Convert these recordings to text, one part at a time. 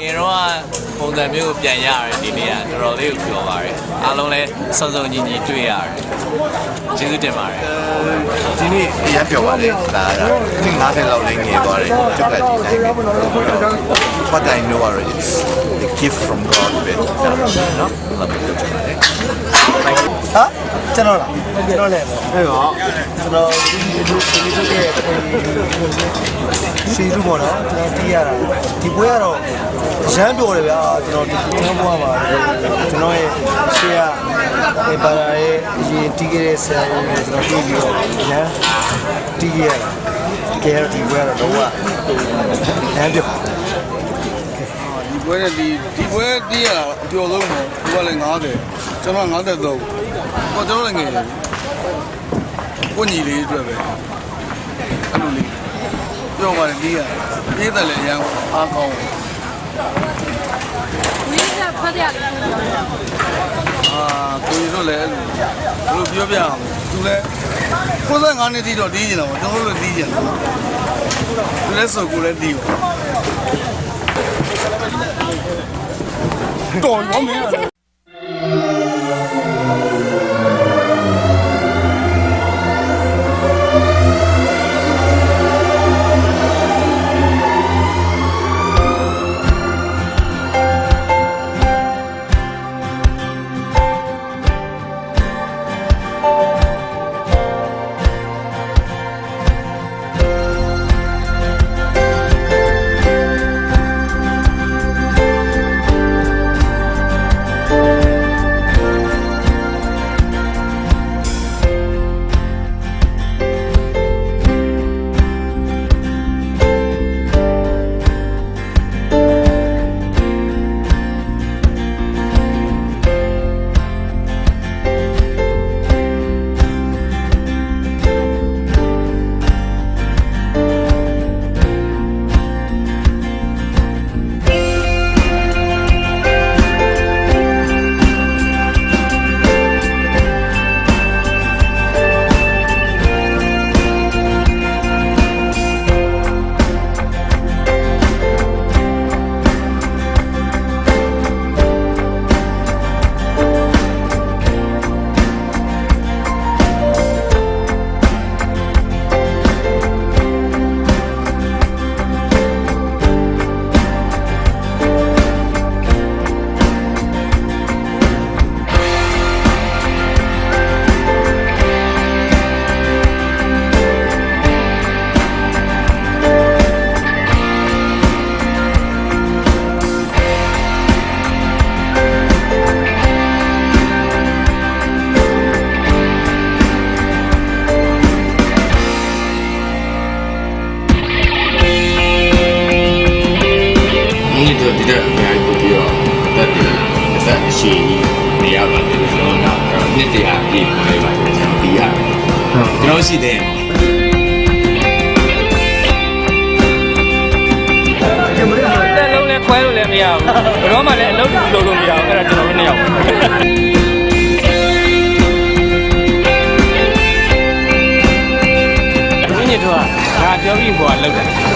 ငယ်တော့ပုံစံမျိုးကိုပြန်ရတယ်ဒီနေ့ကတော်တော်လေးကိုပြောပါတယ်အားလုံးလည်းစုံစုံညီညီတွေ့ရတယ်ကျေးဇူးတင်ပါတယ်ဒီနေ့အရင်ပြောပါတယ်ဒါကနှစ်90လောက်လေးငယ်သွားတယ်ကျုပ်ကဒီတိုင်းပဲ What I know are it's the gift from God ပဲဒါနော်လာပြီးပြောချင်ပါတယ်ဟာ ကျွန်တော်လားကျွန်တော်လည်းဟုတ်ပါကျွန်တော်ဒီလိုဒီလိုရဲ့စီလူပေါ့နော်ကျွန်တော်တီးရတာဒီပွဲကတော့ရမ်းပြောတယ်ဗျာကျွန်တော်ဒီကျွန်တော်ဘွားမှာကျွန်တော်ရဲ့ရှေ့ကဒီပါလာရဲ့အရင်တီးခဲ့တဲ့ဆရာကြီးနဲ့ကျွန်တော်တီးပြီးတော့ရမ်းတီးရတာတကယ်တော့ဒီပွဲကတော့တော့ရမ်းပြောဒီပွဲနဲ့ဒီဒီပွဲတီးရတာအကျော်ဆုံးပေါ့သူကလည်း90ကျွန်တော်93 ဟောကျွန်တော်လည်းငယ်တယ်ကိုညီလေးအတွက်ပဲအဲ့လိုလေးပြောပါတယ်တီးရပြေးတယ်လည်းရမ်းအားကောင်းဝိဇ္ဇာဖတ်ရတယ်အာကိုကြီးတို့လည်းအဲ့လိုဘယ်လိုပြောပြအောင်သူလည်း95နှစ်တိတော့တီးနေတာပေါ့ကျွန်တော်တို့လည်းတီးကြတယ်သူလည်းဆိုကိုလည်းတီးပါတော်ရောမင်း ဒီတော့ဒီတော့အများကြီးပြီးတော့တက်တယ်တက်အရှိကြီးနေရပါတယ်ကျွန်တော်တော့နှစ်တရာပြည့်နေပါတယ်ကျွန်တော်ပြီးရတယ်ကျွန်တော်ရှိတယ်တက်လုံးလဲခွဲလို့လည်းမရဘူးဘယ်တော့မှလည်းအလုပ်လုပ်လို့မရဘူးအဲ့ဒါကျွန်တော်တို့နှစ်ယောက်ဝင်းညစ်တော့ငါပြောပြီးဟိုကလောက်တာဟို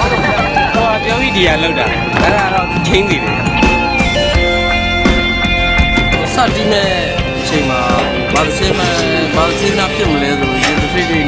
ကပြောပြီးဒီကလောက်တာအဲ့ဒါတော့ချင်းနေတယ်စတီးမဲ့အချိန်မှာဘာသစင်းမဘာသစင်းနာဖြစ်မလဲဆိုရင်တစ်ဖိဖိနဲ့